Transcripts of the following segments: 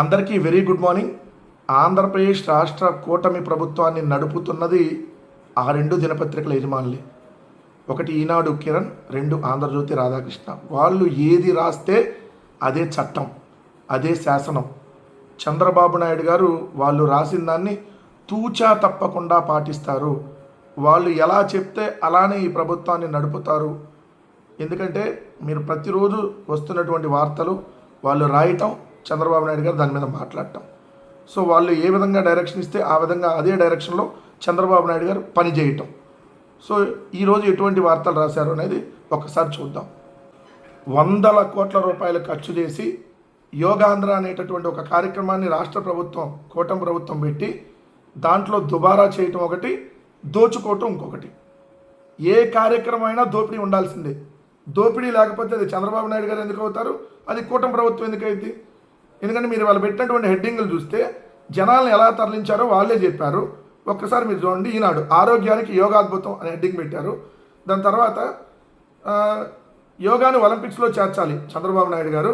అందరికీ very good morning. Andhra Pradesh రాష్ట్ర కూటమి ప్రభుత్వాన్ని నడుపుతున్నది ఆ రెండు దినపత్రికల యజమానులే. ఒకటి ఈనాడు కిరణ్ రెండు ఆంధ్రజ్యోతి రాధాకృష్ణ. వాళ్ళు ఏది రాస్తే అదే చట్టం అదే శాసనం. చంద్రబాబు నాయుడు గారు వాళ్ళు రాసిన దాన్ని తూచా తప్పకుండా పాటిస్తారు. వాళ్ళు ఎలా చెప్తే అలానే ఈ ప్రభుత్వాన్ని నడుపుతారు. ఎందుకంటే మీరు ప్రతిరోజు వస్తున్నటువంటి వార్తలు వాళ్ళు రాయటం చంద్రబాబు నాయుడు గారు దాని మీద మాట్లాడటం. సో వాళ్ళు ఏ విధంగా డైరెక్షన్ ఇస్తే ఆ విధంగా అదే డైరెక్షన్లో చంద్రబాబు నాయుడు గారు పనిచేయటం సో ఈరోజు ఎటువంటి వార్తలు రాశారు అనేది ఒకసారి చూద్దాం. వందల కోట్ల రూపాయలు ఖర్చు చేసి యోగాంధ్ర అనేటటువంటి ఒక కార్యక్రమాన్ని రాష్ట్ర ప్రభుత్వం కూటమి ప్రభుత్వం పెట్టి దాంట్లో దుబారా చేయటం ఒకటి దోచుకోవటం ఇంకొకటి. ఏ కార్యక్రమం అయినా దోపిడీ ఉండాల్సిందే. దోపిడీ లేకపోతే అది చంద్రబాబు నాయుడు గారు ఎందుకు అవుతారు? అది కూటమి ప్రభుత్వం ఎందుకు అయింది? ఎందుకంటే మీరు వాళ్ళు పెట్టినటువంటి హెడ్డింగ్లు చూస్తే జనాలను ఎలా తరలించారో వాళ్ళే చెప్పారు. ఒక్కసారి మీరు చూడండి ఈనాడు ఆరోగ్యానికి యోగాద్భుతం అనే హెడ్డింగ్ పెట్టారు. దాని తర్వాత యోగాను ఒలింపిక్స్లో చేర్చాలి చంద్రబాబు నాయుడు గారు.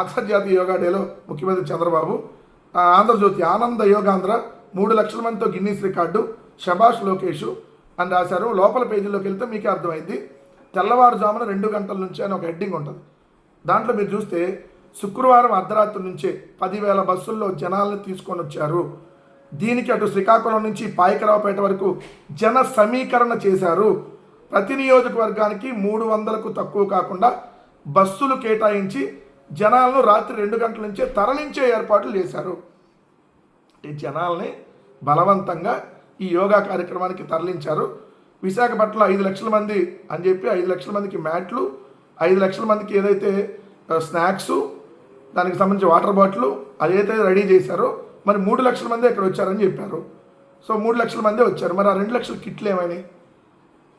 అంతర్జాతీయ యోగా డేలో ముఖ్యమంత్రి చంద్రబాబు. ఆంధ్రజ్యోతి ఆనంద యోగాంధ్ర మూడు లక్షల మందితో గిన్నీస్ రికార్డు శభాష్ లోకేష్ అని రాశారు. లోపల పేజీలోకి వెళ్తే మీకే అర్థమైంది. తెల్లవారుజామున రెండు గంటల నుంచి అని ఒక హెడ్డింగ్ ఉంటుంది. దాంట్లో మీరు చూస్తే శుక్రవారం అర్ధరాత్రి నుంచే పదివేల బస్సుల్లో జనాలను తీసుకొని వచ్చారు. దీనికి అటు శ్రీకాకుళం నుంచి పాయకరావుపేట వరకు జన సమీకరణ చేశారు. ప్రతి నియోజకవర్గానికి మూడు వందలకు తక్కువ కాకుండా బస్సులు కేటాయించి జనాలను రాత్రి రెండు గంటల నుంచే తరలించే ఏర్పాట్లు చేశారు. అంటే జనాల్ని బలవంతంగా ఈ యోగా కార్యక్రమానికి తరలించారు. విశాఖపట్నంలో ఐదు లక్షల మంది అని చెప్పి ఐదు లక్షల మందికి మ్యాట్లు ఐదు లక్షల మందికి ఏదైతే స్నాక్స్ దానికి సంబంధించి వాటర్ బాటిల్ అదైతే రెడీ చేశారో మరి మూడు లక్షల మంది ఇక్కడ వచ్చారని చెప్పారు. సో మూడు లక్షల మంది వచ్చారు. మరి ఆ రెండు లక్షల కిట్లు ఏమైనాయి?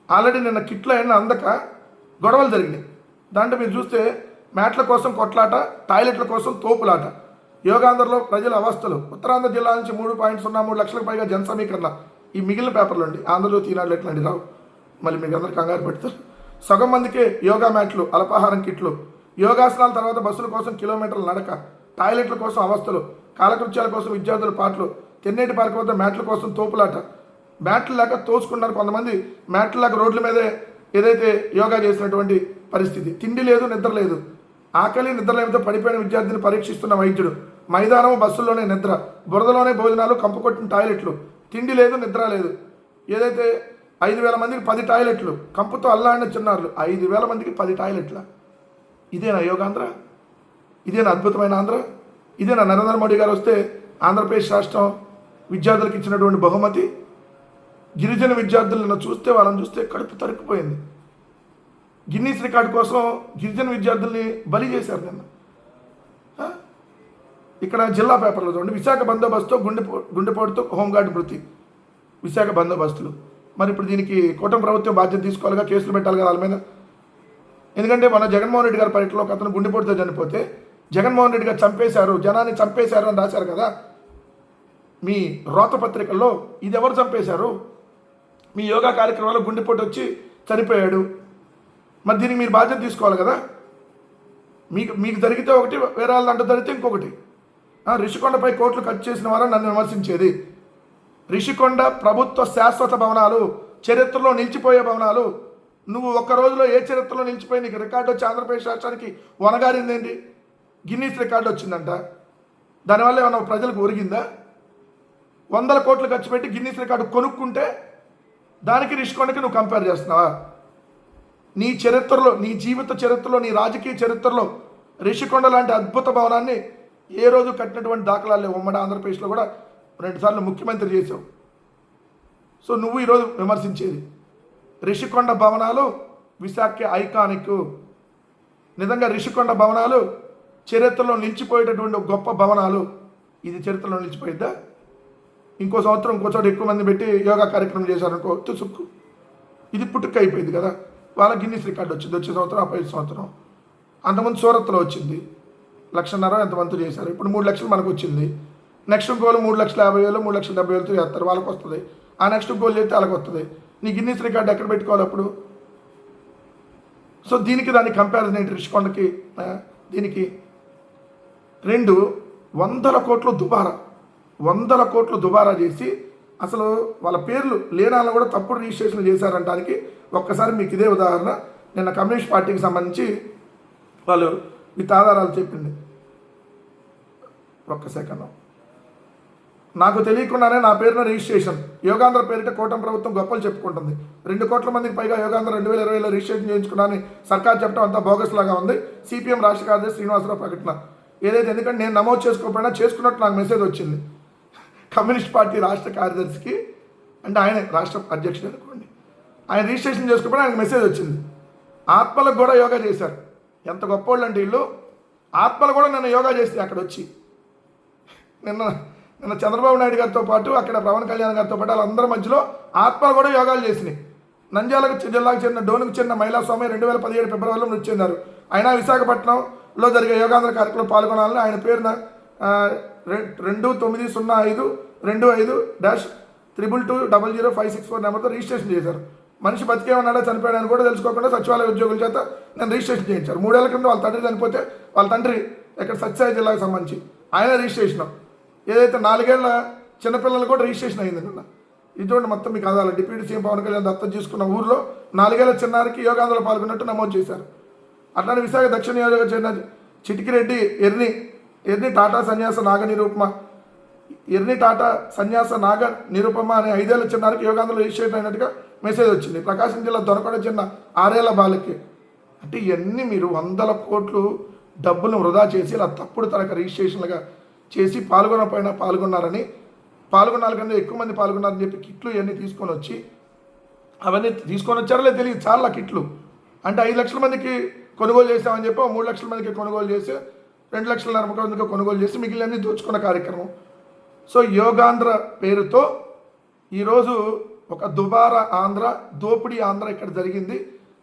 ఆల్రెడీ నిన్న కిట్లు అయినా అందక గొడవలు జరిగినాయి. దాంట్లో మీరు చూస్తే మ్యాట్ల కోసం కొట్లాట టాయిలెట్ల కోసం తోపులాట యోగాంధ్రలో ప్రజల అవస్థలు ఉత్తరాంధ్ర జిల్లా నుంచి మూడు పాయింట్ సున్నా మూడు లక్షలకు పైగా జన సమీకరణ ఈ మిగిలిన పేపర్లు అండి. ఆంధ్రజ్యోతి ఈనాడు ఎట్లాంటి రావు? మళ్ళీ మీకు అందరు కంగారు పెడతారు. సగం మందికే యోగా మ్యాట్లు అల్పాహారం కిట్లు యోగాసనాల తర్వాత బస్సుల కోసం కిలోమీటర్ల నడక టాయిలెట్ల కోసం అవస్థలు కాలకృత్యాల కోసం విద్యార్థుల పాటలు తెన్నేటి పార్క్ వద్ద మ్యాట్ల కోసం తోపులాట. మ్యాట్లు లేక తోసుకున్నారు కొంతమంది మ్యాట్లు లేక రోడ్ల మీదే ఏదైతే యోగా చేసినటువంటి పరిస్థితి. తిండి లేదు నిద్ర లేదు. ఆకలి నిద్రలేమితో పడిపోయిన విద్యార్థిని పరీక్షిస్తున్న వైద్యుడు. మైదానం బస్సుల్లోనే నిద్ర బురదలోనే భోజనాలు కంపు కొట్టిన టాయిలెట్లు. తిండి లేదు నిద్ర లేదు. ఏదైతే ఐదు వేల మందికి పది టాయిలెట్లు కంపుతో అల్లాడిన చిన్నారులు ఐదు వేల మందికి పది టాయిలెట్ల. ఇదేనా యోగాంధ్ర ఇదేనా అద్భుతమైన ఆంధ్ర ఇదేనా నరేంద్ర మోడీ గారు వస్తే ఆంధ్రప్రదేశ్ రాష్ట్రం విద్యార్థులకు ఇచ్చినటువంటి బహుమతి గిరిజన విద్యార్థులను చూస్తే వాళ్ళని చూస్తే కడుపు తరుక్కుపోయింది. గిన్నీస్ రికార్డు కోసం గిరిజన విద్యార్థుల్ని బలి చేశారు నిన్న. ఇక్కడ జిల్లా పేపర్లో చూడండి. విశాఖ బందోబస్తుతో గుండె గుండెపోటుతో హోంగార్డు మృతి. విశాఖ బందోబస్తులు. మరి ఇప్పుడు దీనికి కూటమి ప్రభుత్వం బాధ్యత తీసుకోవాలిగా కేసులు పెట్టాలి కదా వాళ్ళ మీద? ఎందుకంటే మన జగన్మోహన్ రెడ్డి గారి పర్యటనలో ఒక అతను గుండెపోటుతో చనిపోతే జగన్మోహన్ రెడ్డి గారు చంపేశారు జనాన్ని చంపేశారు అని రాశారు కదా. మీ రోత పత్రికల్లో ఇది ఎవరు చంపేశారు? మీ యోగా కార్యక్రమాల్లో గుండెపోటు వచ్చి చనిపోయాడు. మరి దీనికి మీరు బాధ్యత తీసుకోవాలి కదా. మీకు మీకు జరిగితే ఒకటి వేరే వాళ్ళు దాంట్లో జరిగితే ఇంకొకటి. రిషికొండపై కోట్లు ఖర్చు చేసిన వారు నన్ను విమర్శించేది. రిషికొండ ప్రభుత్వ శాశ్వత భవనాలు చరిత్రలో నిలిచిపోయే భవనాలు నువ్వు ఒక్క రోజులో ఏ చరిత్రలో నిలిచిపోయి నీకు రికార్డు వచ్చి ఆంధ్రప్రదేశ్ రాష్ట్రానికి వనగారిందేంటి? గిన్నీస్ రికార్డు వచ్చిందంట. దానివల్ల ఏమన్నా ప్రజలకు ఒరిగిందా? వందల కోట్లు ఖర్చు పెట్టి గిన్నీస్ రికార్డు కొనుక్కుంటే దానికి రిష్కొండకి నువ్వు కంపేర్ చేస్తున్నావా? నీ చరిత్రలో నీ జీవిత చరిత్రలో నీ రాజకీయ చరిత్రలో రిషికొండ లాంటి అద్భుత భవనాన్ని ఏ రోజు కట్టినటువంటి దాఖలాలు లేవు. ఉమ్మడి ఆంధ్రప్రదేశ్లో కూడా రెండుసార్లు ముఖ్యమంత్రి చేసావు సో నువ్వు ఈరోజు విమర్శించేది. రిషికొండ భవనాలు విశాఖ ఐకానిక్. నిజంగా రిషికొండ భవనాలు చరిత్రలో నిలిచిపోయేటటువంటి గొప్ప భవనాలు. ఇది చరిత్రలో నిలిచిపోయిద్దా ఇంకో సంవత్సరం ఇంకో చోట ఎక్కువ మంది పెట్టి యోగా కార్యక్రమం చేశారనుకో తుసుక్కు ఇది పుట్టుక అయిపోయింది కదా. వాళ్ళ గిన్నీస్ రికార్డు వచ్చింది వచ్చే సంవత్సరం ఆ పై సంవత్సరం. అంతకుముందు సూరత్లో వచ్చింది. లక్షన్నర ఎంతమంది చేశారు? ఇప్పుడు మూడు లక్షలు మనకు వచ్చింది. నెక్స్ట్ గోల్ మూడు లక్షల యాభై వేలు మూడు లక్షల డెబ్బై వేలతో చేస్తారు. వాళ్ళకి వస్తుంది ఆ నెక్స్ట్ గోల్ చేస్తే వాళ్ళకి వస్తుంది నీ గిన్నీస్ రికార్డు ఎక్కడ పెట్టుకోవాలి అప్పుడు? సో దీనికి దాని కంపారిజన్ ఏంటి రిషికొండకి? దీనికి. రెండు వందల కోట్లు దుబారా. వందల కోట్లు దుబారా చేసి అసలు వాళ్ళ పేర్లు లేనాలను కూడా తప్పుడు రిజిస్ట్రేషన్ చేశారంటానికి ఒక్కసారి మీకు ఇదే ఉదాహరణ. నిన్న కమ్యూనిస్ట్ పార్టీకి సంబంధించి వాళ్ళు విత్ ఆధారాలు చెప్పింది. ఒక్క సెకండ్. నాకు తెలియకుండానే నా పేరున రిజిస్ట్రేషన్. యోగాంధ్ర పేరిట కూటమి ప్రభుత్వం గొప్పలు చెప్పుకుంటుంది. రెండు కోట్ల మందికి పైగా యోగాంధ్ర రెండు వేల ఇరవైలో రిజిస్ట్రేషన్ చేయించుకున్నానని సర్కార్ చెప్పడం అంతా బోగస్ లాగా ఉంది. సిపిఎం రాష్ట్ర కార్యదర్శి శ్రీనివాసరావు ప్రకటన. ఏదైతే ఎందుకంటే నేను నమోదు చేసుకోకపోయినా చేసుకున్నట్టు నాకు మెసేజ్ వచ్చింది. కమ్యూనిస్ట్ పార్టీ రాష్ట్ర కార్యదర్శికి అంటే ఆయన రాష్ట్ర అధ్యక్షుడు అనుకోండి. ఆయన రిజిస్ట్రేషన్ చేసుకోకపోయినా ఆయనకు మెసేజ్ వచ్చింది. ఆత్మలకు కూడా యోగా చేశారు. ఎంత గొప్పోళ్ళు అంటే వీళ్ళు. ఆత్మలు కూడా నన్ను యోగా చేస్తే అక్కడ వచ్చి నిన్న నిన్న చంద్రబాబు నాయుడు గారితో పాటు అక్కడ పవన్ కళ్యాణ్ గారితో పాటు వాళ్ళందరి మధ్యలో ఆత్మలు కూడా యోగాలు చేసినాయి. నంద్యాలకు జిల్లాకు చెందిన డోనుకు చెందిన మహిళా స్వామి రెండు వేల పదిహేడు ఫిబ్రవరిలో మృతి చెందారు ఆయన విశాఖపట్నంలో జరిగే యోగాంధ్ర కార్యక్రమంలో పాల్గొనాలని ఆయన పేరున రె- రెండు తొమ్మిది సున్నా ఐదు రెండు ఐదు dash triple two double zero five six four నెంబర్తో రిజిస్ట్రేషన్ చేశారు. మనిషి బతికేమన్నాడా చనిపోయాడని కూడా తెలుసుకోకుండా సచివాలయ ఉద్యోగుల చేత నేను రిజిస్ట్రేషన్ చేయించారు మూడేళ్ళ క్రితం వాళ్ళ తండ్రి చనిపోతే వాళ్ళ తండ్రి ఇక్కడ సత్యసాయి జిల్లాకు సంబంధించి. ఆయన రిజిస్ట్రేషన్. ఏదైతే నాలుగేళ్ళ చిన్నపిల్లలు కూడా రిజిస్ట్రేషన్ అయింది నిన్న. ఇది మొత్తం మీకు అదాలి. డిప్యూటీ సీఎం పవన్ కళ్యాణ్ దత్తం చేసుకున్న ఊర్లో నాలుగేళ్ళ చిన్నారికి యోగాంధ్రలో పాల్గొన్నట్టు నమోదు చేశారు. అట్లానే విశాఖ దక్షిణ నియోజకవర్గం చెందిన చిటికిరెడ్డి ఎర్ని ఎర్ని టాటా సన్యాస నాగ నిరూపమ ఎర్ని టాటా సన్యాస నాగ నిరూపమ అనే ఐదేళ్ళ చిన్నారికి యోగాంధ్రలో రిజిస్ట్రేషన్ అయినట్టుగా మెసేజ్ వచ్చింది. ప్రకాశం జిల్లా దొరకొండ చిన్న ఆరేళ్ళ బాలకి అంటే ఇవన్నీ మీరు వందల కోట్లు డబ్బులు వృధా చేసి ఇలా తప్పుడు తరగ రిజిస్ట్రేషన్లుగా చేసి పాల్గొనపోయినా పాల్గొన్నారని పాల్గొన్న కన్నా ఎక్కువ మంది పాల్గొన్నారని చెప్పి కిట్లు ఇవన్నీ తీసుకొని వచ్చి అవన్నీ తీసుకొని వచ్చారో తెలియదు చాలా కిట్లు. అంటే ఐదు లక్షల మందికి కొనుగోలు చేసామని చెప్పి మూడు లక్షల మందికి కొనుగోలు చేసి రెండు లక్షల నరమక మందికి కొనుగోలు చేసి మిగిలినన్నీ దోచుకున్న కార్యక్రమం. సో యోగాంధ్ర పేరుతో ఈరోజు ఒక దుబారా ఆంధ్ర దోపిడీ ఆంధ్ర ఇక్కడ జరిగింది.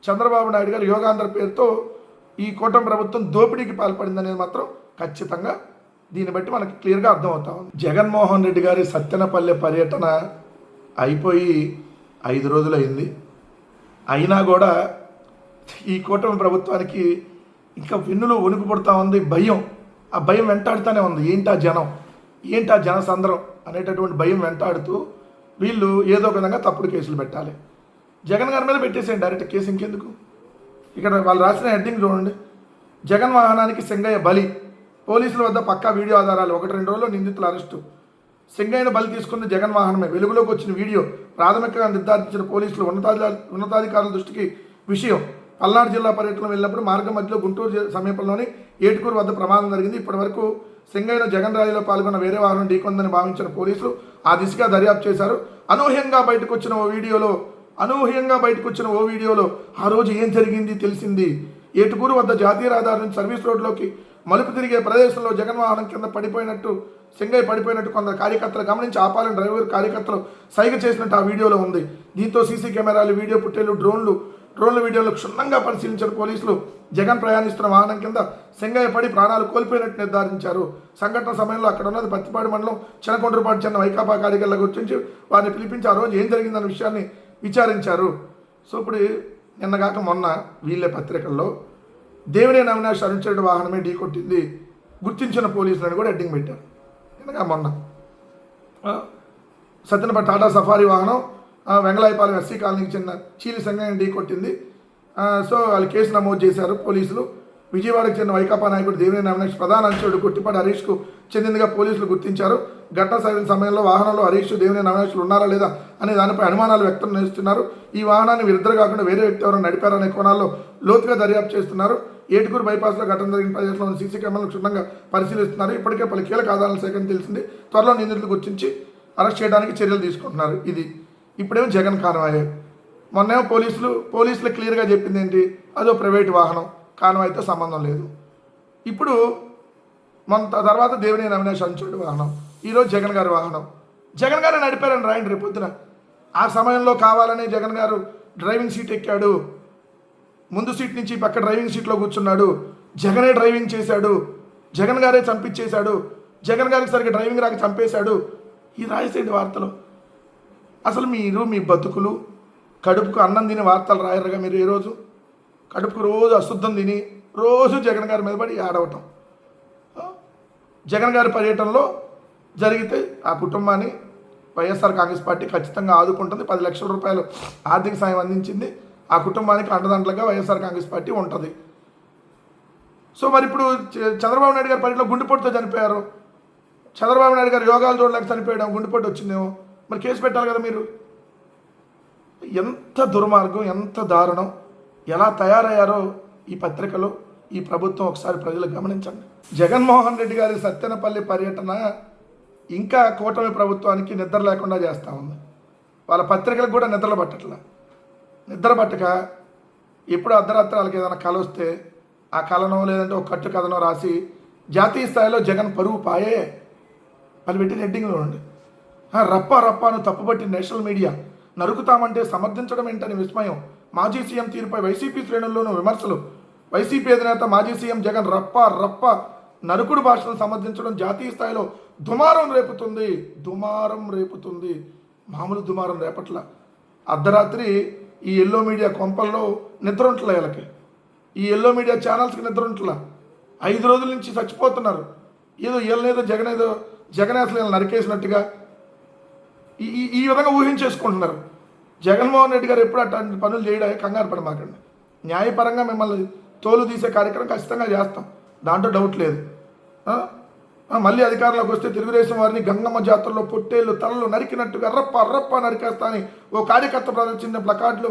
చంద్రబాబు నాయుడు గారు యోగాంధ్ర పేరుతో ఈ కూటమి ప్రభుత్వం దోపిడీకి పాల్పడిందనేది మాత్రం ఖచ్చితంగా దీన్ని బట్టి మనకి క్లియర్గా అర్థమవుతా ఉంది. జగన్మోహన్ రెడ్డి గారి సత్తెనపల్లె పర్యటన అయిపోయి ఐదు రోజులైంది. అయినా కూడా ఈ కూటమి ప్రభుత్వానికి ఇంకా వెన్నులు వణుకు పుడతా ఉంది. భయం. ఆ భయం వెంటాడుతూనే ఉంది. ఏంటా జనం? ఏంటా జనసంద్రం? అనేటటువంటి భయం వెంటాడుతూ వీళ్ళు ఏదో ఒక విధంగా తప్పుడు కేసులు పెట్టాలి. జగన్ గారి మీద పెట్టేసేయండి. డైరెక్ట్ కేసు ఇంకెందుకు? ఇక్కడ వాళ్ళు రాసిన హెడ్డింగ్ చూడండి. జగన్ వాహనానికి సింగయ్య బలి. పోలీసుల వద్ద పక్కా వీడియో ఆధారాలు. ఒకటి రెండు రోజుల్లో నిందితుల అరెస్టు. సింగయ్యను బలి తీసుకున్న జగన్ వాహనమే. వెలుగులోకి వచ్చిన వీడియో ప్రాథమికంగా నిర్ధారించిన పోలీసులు ఉన్నతాధి ఉన్నతాధికారుల దృష్టికి విషయం. పల్నాడు జిల్లా పర్యటన వెళ్ళినప్పుడు మార్గం మధ్యలో గుంటూరు సమీపంలోని ఏటుకూరు వద్ద ప్రమాదం జరిగింది. ఇప్పటివరకు సింగైన జగన్ ర్యాలీలో పాల్గొన్న వేరే వాహనం ఢీకొందని భావించిన పోలీసులు ఆ దిశగా దర్యాప్తు చేశారు. అనూహ్యంగా బయటకు వచ్చిన ఓ వీడియోలో అనూహ్యంగా బయటకు వచ్చిన ఓ వీడియోలో ఆ రోజు ఏం జరిగింది తెలిసింది. ఏటుకూరు వద్ద జాతీయ రహదారి నుంచి సర్వీస్ రోడ్లోకి మలుపు తిరిగే ప్రదేశంలో జగన్ వాహనం కింద పడిపోయినట్టు సింగయ్య పడిపోయినట్టు కొందరు కార్యకర్తలు గమనించి ఆపాలని డ్రైవర్ కార్యకర్తలు సైగ చేసినట్టు ఆ వీడియోలో ఉంది. దీంతో సీసీ కెమెరాలు వీడియో పుట్టేలు డ్రోన్లు డ్రోన్ల వీడియోలు క్షుణ్ణంగా పరిశీలించిన పోలీసులు జగన్ ప్రయాణిస్తున్న వాహనం కింద సింగయ్య పడి ప్రాణాలు కోల్పోయినట్టు నిర్ధారించారు. సంఘటన సమయంలో అక్కడ ఉన్నది పత్తిపాడు మండలం చినకొండ్రపాటు చెందిన వైకాపా కార్యకర్తల గుర్తించి వారిని పిలిపించి ఆ రోజు ఏం జరిగిందన్న విషయాన్ని విచారించారు. సో ఇప్పుడు నిన్నగాక మొన్న వీళ్ళే పత్రికల్లో దేవినేని అవినాష్ అరుణ్ వాహనమే ఢీకొట్టింది గుర్తించిన పోలీసులను కూడా హెడ్డింగ్ పెట్టారు. నిన్నగా మొన్న. సత్యనపల్లి టాటా సఫారీ వాహనం వెంగళాయపాలెం ఎస్సీ కాలనీకి చెందిన చీలి సంఘాన్ని ఢీకొట్టింది కొట్టింది. సో వాళ్ళు కేసు నమోదు చేశారు పోలీసులు. విజయవాడకు చెందిన వైకాపా నాయకుడు దేవినేని అవినాష్ ప్రధాన అంచుడు కొట్టిపాటి హరీష్కు చెందిందిగా పోలీసులు గుర్తించారు. ఘటన సాగిన సమయంలో వాహనంలో హరీష్ దేవినేని అవినాష్లు ఉన్నారా లేదా అనే దానిపై అనుమానాలు వ్యక్తం చేస్తున్నారు. ఈ వాహనాన్ని వీరిద్దరు కాకుండా వేరే వ్యక్తి ఎవరైనా నడిపారనే కోణాల్లో లోతుగా దర్యాప్తు చేస్తున్నారు. ఏటుకూరు బైపాస్లో ఘటన జరిగిన ప్రదేశంలో సీసీ కెమెరాలను క్షుణ్ణంగా పరిశీలిస్తున్నారు. ఇప్పటికే పలు కీలక ఆధారాల సేకరణ తెలిసింది. త్వరలో నిందితులు గుర్తించి అరెస్ట్ చేయడానికి చర్యలు తీసుకుంటున్నారు. ఇది ఇప్పుడేమో జగన్ కానవాయే మొన్నేమో పోలీసులు పోలీసులు క్లియర్గా చెప్పింది ఏంటి? అదో ప్రైవేట్ వాహనం. కానవాయితో సంబంధం లేదు. ఇప్పుడు మన తర్వాత దేవుని నమినేషన్ అంచుడు వాహనం. ఈరోజు జగన్ గారి వాహనం. జగన్ గారు నడిపారని రాయండి రేపు పొద్దున. ఆ సమయంలో కావాలని జగన్ గారు డ్రైవింగ్ సీట్ ఎక్కాడు. ముందు సీట్ నుంచి పక్క డ్రైవింగ్ సీట్లో కూర్చున్నాడు. జగనే డ్రైవింగ్ చేశాడు. జగన్ గారే చంపించేశాడు. జగన్ గారికి సరిగ్గా డ్రైవింగ్ రాక చంపేశాడు. ఈ రాయసేది వార్తలు. అసలు మీరు మీ బతుకులు కడుపుకు అన్నం తిని వార్తలు రాయరుగా మీరు ఏ రోజు? కడుపుకు రోజు అశుద్ధం తిని రోజు జగన్ గారి మీద పడి ఆడవటం. జగన్ గారి పర్యటనలో జరిగితే ఆ కుటుంబాన్ని వైఎస్ఆర్ కాంగ్రెస్ పార్టీ ఖచ్చితంగా ఆదుకుంటుంది. పది లక్షల రూపాయలు ఆర్థిక సాయం అందించింది. ఆ కుటుంబానికి అండదండలుగా వైఎస్ఆర్ కాంగ్రెస్ పార్టీ ఉంటుంది. సో మరి ఇప్పుడు చ- చంద్రబాబు నాయుడు గారి పర్యటనలో గుండెపోటుతో చనిపోయారు. చంద్రబాబు నాయుడు గారు యోగాలు చూడలేక చనిపోయడం. గుండెపోటు వచ్చిందేమో. మరి కేసు పెట్టాలి కదా మీరు. ఎంత దుర్మార్గం ఎంత దారుణం. ఎలా తయారయ్యారో ఈ పత్రికలో ఈ ప్రభుత్వం ఒకసారి ప్రజలు గమనించండి. జగన్మోహన్ రెడ్డి గారి సత్తెనపల్లి పర్యటన ఇంకా కూటమి ప్రభుత్వానికి నిద్ర లేకుండా చేస్తూ ఉంది. వాళ్ళ పత్రికలకు కూడా నిద్రలు పట్టట్ల. నిద్ర పట్టక ఎప్పుడు అర్ధరాత్రి ఏదైనా కళ వస్తే ఆ కళనో లేదంటే ఒక కట్టు కథనో రాసి జాతీయ స్థాయిలో జగన్ పరువు పాయే. వాళ్ళు పెట్టిన హెడ్డింగ్లో చూడండి ఆ, రప్ప అని తప్పుపట్టి నేషనల్ మీడియా నరుకుతామంటే సమర్థించడం ఏంటని విస్మయం. మాజీ సీఎం తీరుపై వైసీపీ శ్రేణుల్లోనూ విమర్శలు. వైసీపీ అధినేత మాజీ సీఎం జగన్ రప్ప రప్ప నరుకుడు భాషను సమర్థించడం జాతీయ స్థాయిలో దుమారం రేపుతుంది. దుమారం రేపుతుంది. మామూలు దుమారం రేపట్ల. అర్ధరాత్రి ఈ ఎల్లో మీడియా కొంపల్లో నిద్ర ఉంటలే వీళ్ళకి. ఈ ఎల్లో మీడియా ఛానల్స్కి నిద్ర ఉంటలా. ఐదు రోజుల నుంచి చచ్చిపోతున్నారు. ఏదో వీళ్ళనేదో జగన్ ఏదో జగన్ అసలు నరికేసినట్టుగా ఈ- ఈ విధంగా ఊహించేసుకుంటున్నారు. జగన్మోహన్ రెడ్డి గారు ఎప్పుడు అట్లాంటి పనులు చేయడానికి కంగారు పడమాకండి. న్యాయపరంగా మిమ్మల్ని తోలు తీసే కార్యక్రమం ఖచ్చితంగా చేస్తాం. దాంట్లో డౌట్ లేదు. మళ్ళీ అధికారంలోకి వస్తే తెలుగుదేశం వారిని గంగమ్మ జాతరలో పొట్టేళ్ళు తలలు నరికినట్టుగా రప్ప రప్ప నరికేస్తా అని ఓ కార్యకర్త ప్రదర్శించిన ప్లకార్డులు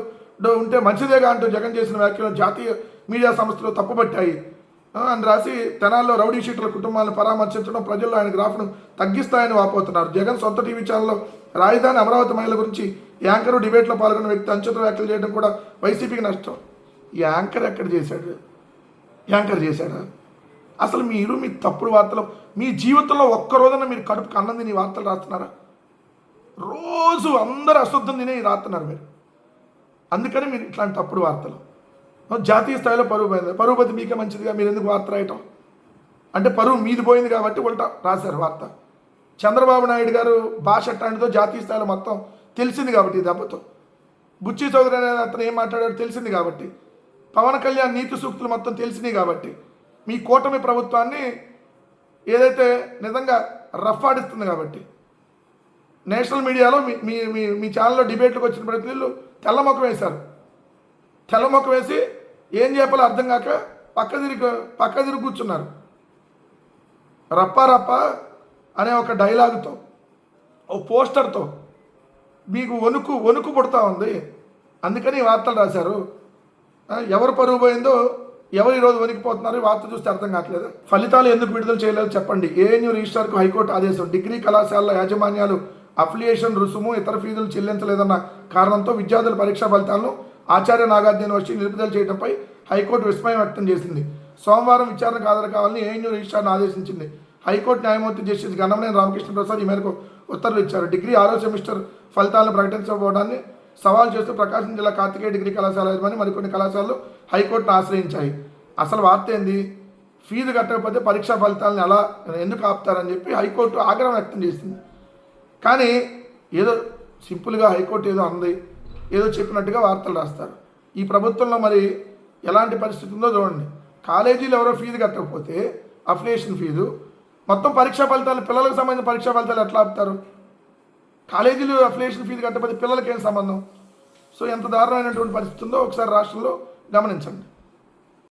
ఉంటే మంచిదేగా అంటూ జగన్ చేసిన వ్యాఖ్యలు జాతీయ మీడియా సంస్థలు తప్పుపట్టాయి. అని రాసి తెనాల్లో రౌడీ షీట్ల కుటుంబాలను పరామర్శించడం ప్రజల్లో ఆయన గ్రాఫ్ను తగ్గిస్తాయని వాపోతున్నారు. జగన్ సొంత టీవీ ఛానల్లో రాజధాని అమరావతి మహిళల గురించి యాంకరు డిబేట్లో పాల్గొన్న వ్యక్తి అంచుత వ్యాఖ్యలు చేయడం కూడా వైసీపీకి నష్టం. ఈ యాంకర్ ఎక్కడ చేశాడు? యాంకర్ చేశాడా? అసలు మీరు మీ తప్పుడు వార్తలు మీ జీవితంలో ఒక్క రోజున మీరు కడుపుకి అన్నం తిని వార్తలు రాస్తున్నారా? రోజు అందరు అశుద్ధం తినే రాస్తున్నారు మీరు. అందుకని మీరు ఇట్లాంటి తప్పుడు వార్తలు. జాతీయ స్థాయిలో పరువు పోయింది. పరువు పోతే మీకే మంచిదిగా మీరు ఎందుకు వార్త రాయటం? అంటే పరువు మీది పోయింది కాబట్టి ఉల్టా రాశారు వార్త. చంద్రబాబు నాయుడు గారు భాష ఎట్లాంటిదో జాతీయ స్థాయిలో మొత్తం తెలిసింది కాబట్టి దెబ్బతో బుచ్చి చౌదరి అనే అతను ఏం మాట్లాడాడో తెలిసింది కాబట్టి. పవన్ కళ్యాణ్ నీతి సూక్తులు మొత్తం తెలిసినాయి కాబట్టి. మీ కూటమి ప్రభుత్వాన్ని ఏదైతే నిజంగా రఫ్ ఆడిస్తుంది కాబట్టి. నేషనల్ మీడియాలో మీ మీ మీ మీ ఛానల్లో డిబేట్లకు వచ్చిన ప్రతినిధులు తెల్లముఖం వేశారు. తెల్లముఖం వేసి ఏం చెప్పాలో అర్థం కాక పక్క తిరిగి పక్క తిరిగి కూర్చున్నారు. రప్ప రప్ప అనే ఒక డైలాగుతో ఓ పోస్టర్తో మీకు వణుకు వణుకు పుడతా ఉంది. అందుకని వార్తలు రాశారు. ఎవరు పరుగు పోయిందో ఎవరు ఈరోజు వణికిపోతున్నారు వార్త చూస్తే అర్థం కావట్లేదు. ఫలితాలు ఎందుకు విడుదల చేయలేదు చెప్పండి. ఏఎన్యూ రిజిస్ట్రార్కు హైకోర్టు ఆదేశం. డిగ్రీ కళాశాలల యాజమాన్యాలు అఫిలియేషన్ రుసుము ఇతర ఫీజులు చెల్లించలేదన్న కారణంతో విద్యార్థుల పరీక్షా ఫలితాలను ఆచార్య నాగార్జున యూనివర్సిటీ నిలుపుదల చేయడంపై హైకోర్టు విస్మయం వ్యక్తం చేసింది. సోమవారం విచారణకు హాజరు కావాలని ఏఎన్యూ రిజిస్ట్రార్ను ఆదేశించింది. హైకోర్టు న్యాయమూర్తి జస్టిస్ గణమనేని రామకృష్ణ ప్రసాద్ ఈ మేరకు ఉత్తర్వులు ఇచ్చారు. డిగ్రీ ఆరో సెమిస్టర్ ఫలితాలను ప్రకటించకపోవడాన్ని సవాల్ చేస్తూ ప్రకాశం జిల్లా కార్తికేయ డిగ్రీ కళాశాల యజమాని మరికొన్ని కళాశాలలు హైకోర్టును ఆశ్రయించాయి. అసలు వార్త ఏంది? ఫీజు కట్టకపోతే పరీక్షా ఫలితాలను ఎలా ఎందుకు ఆపుతారని చెప్పి హైకోర్టు ఆగ్రహం వ్యక్తం చేసింది. కానీ ఏదో సింపుల్గా హైకోర్టు ఏదో అంది. ఏదో చెప్పినట్టుగా వార్తలు రాస్తారు. ఈ ప్రభుత్వంలో మరి ఎలాంటి పరిస్థితి ఉందో చూడండి. కాలేజీలు ఎవరో ఫీజు కట్టకపోతే అఫిలియేషన్ ఫీజు మొత్తం పరీక్షా ఫలితాలు పిల్లలకు సంబంధించిన పరీక్షా ఫలితాలు ఎట్లా ఆపుతారు? కాలేజీలు అఫిలియేషన్ ఫీజు కట్టకపోతే పిల్లలకి ఏం సంబంధం? సో ఎంత దారుణమైనటువంటి పరిస్థితి ఉందో ఒకసారి రాష్ట్రంలో గమనించండి.